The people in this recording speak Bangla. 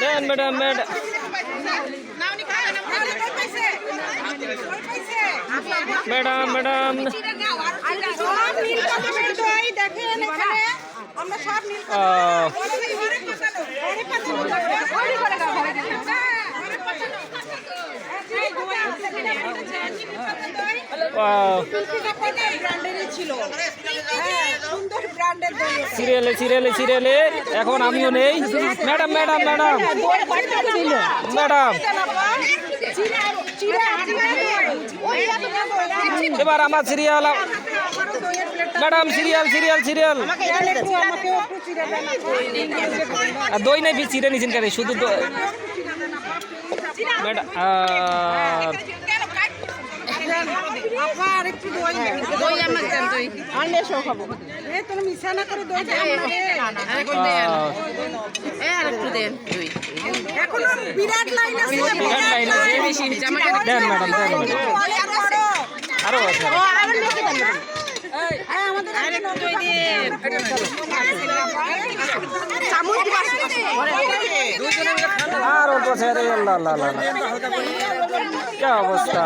Then madam madam madam madam ছিল। সিরিয়ালে সিরিয়ালে সিরিয়ালে এখন আমিও নেই ম্যাডাম ম্যাডাম ম্যাডাম দই কয়টা ছিল? ম্যাডাম চিরা চিরা ওই এত দই এবার আমার serial madam serial serial serial then একটু আমাকেও একটু চিরা দেন আর দই নাই চিড়ে নিছেন কেন? শুধু দই। ম্যাডাম আর অল্প আল্লাহ কি অবস্থা?